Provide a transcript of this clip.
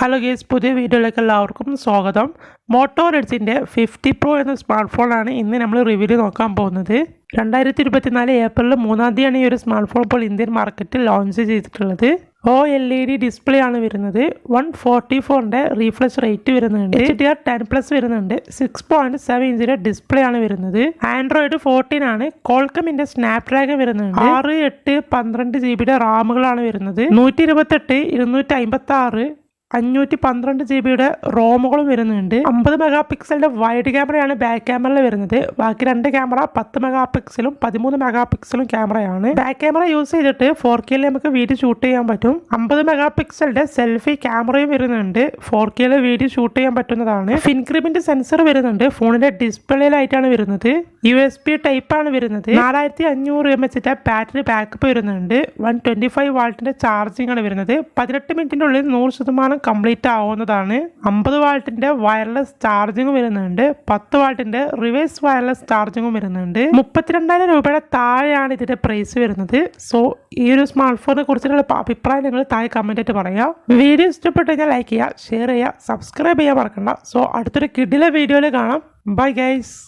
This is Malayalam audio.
ഹലോ ഗേസ് പുതിയ വീഡിയോയിലേക്ക് എല്ലാവർക്കും സ്വാഗതം. മോട്ടോ റെഡ്സിന്റെ ഫിഫ്റ്റി പ്രോ എന്ന സ്മാർട്ട് ഫോണാണ് ഇന്ന് നമ്മൾ റിവ്യൂ നോക്കാൻ പോകുന്നത്. രണ്ടായിരത്തി ഇരുപത്തിനാല് ഏപ്രിൽ മൂന്നാം തീയതിയാണ് ഈ ഒരു സ്മാർട്ട് ഫോൺ ഇപ്പോൾ ഇന്ത്യൻ മാർക്കറ്റിൽ ലോഞ്ച് ചെയ്തിട്ടുള്ളത്. O L E D display ആണ് വരുന്നത്. വൺ ഫോർട്ടി ഫോറിന്റെ റീഫ്രഷ് റേറ്റ് വരുന്നുണ്ട്. H D R ten plus വരുന്നുണ്ട്. സിക്സ് പോയിന്റ് സെവൻ ഇഞ്ചിന്റെ ഡിസ്പ്ലേ ആണ് വരുന്നത്. ആൻഡ്രോയിഡ് ഫോർട്ടീൻ ആണ്. കോൾക്കമിന്റെ സ്നാപ് ഡ്രാഗൺ വരുന്നുണ്ട്. ആറ് എട്ട് പന്ത്രണ്ട് ജി ബിയുടെ റാമുകളാണ് വരുന്നത്. നൂറ്റി ഇരുപത്തെട്ട് ഇരുന്നൂറ്റി അമ്പത്തി ആറ് അഞ്ഞൂറ്റി പന്ത്രണ്ട് ജി ബിയുടെ റോമുകളും വരുന്നുണ്ട്. അമ്പത് മെഗാ പിക്സലിന്റെ വൈഡ് ക്യാമറയാണ് ബാക്ക് ക്യാമറയിൽ വരുന്നത്. ബാക്കി രണ്ട് ക്യാമറ പത്ത് മെഗാ പിക്സലും പതിമൂന്ന് മെഗാ പിക്സലും ക്യാമറയാണ് ബാക്ക് ക്യാമറ യൂസ് ചെയ്തിട്ട് ഫോർ കെയിൽ നമുക്ക് വീഡിയോ ഷൂട്ട് ചെയ്യാൻ പറ്റും. അമ്പത് മെഗാ പിക്സലിന്റെ സെൽഫി ക്യാമറയും വരുന്നുണ്ട് ഫോർ കെയിൽ വീഡിയോ ഷൂട്ട് ചെയ്യാൻ പറ്റുന്നതാണ്. ഫിൻക്രിമിന്റെ സെൻസർ വരുന്നുണ്ട്. ഫോണിന്റെ ഡിസ്പ്ലേയിലായിട്ടാണ് വരുന്നത്. യു എസ് പി ടൈപ്പ് ആണ് വരുന്നത്. നാലായിരത്തി അഞ്ഞൂറ് എം എച്ചിന്റെ ബാറ്ററി ബാക്കപ്പ് വരുന്നുണ്ട്. വൺ ട്വന്റി ഫൈവ് വാൾട്ടിന്റെ ചാർജിങ്ങാണ് വരുന്നത്. പതിനെട്ട് മിനിറ്റിന്റെ ഉള്ളിൽ നൂറ് ശതമാനം കംപ്ലീറ്റ് ആവുന്നതാണ്. അമ്പത് വാൾട്ടിന്റെ വയർലെസ് ചാർജിങ്ങും വരുന്നുണ്ട്. പത്ത് വാൾട്ടിന്റെ റിവേഴ്സ് വയർലെസ് ചാർജിങ്ങും വരുന്നുണ്ട്. മുപ്പത്തിരണ്ടായിരം രൂപയുടെ താഴെയാണ് ഇതിന്റെ പ്രൈസ് വരുന്നത്. സോ ഈ ഒരു സ്മാർട്ട് ഫോണിനെ കുറിച്ചിട്ടുള്ള അഭിപ്രായം നിങ്ങൾ താഴെ കമന്റ് ആയിട്ട് പറയാം. വീഡിയോ ഇഷ്ടപ്പെട്ടു കഴിഞ്ഞാൽ ലൈക്ക് ചെയ്യുക ഷെയർ ചെയ്യുക സബ്സ്ക്രൈബ് ചെയ്യാൻ മറക്കണ്ട. സോ അടുത്തൊരു കിഡിലെ വീഡിയോയിൽ കാണാം. Bye guys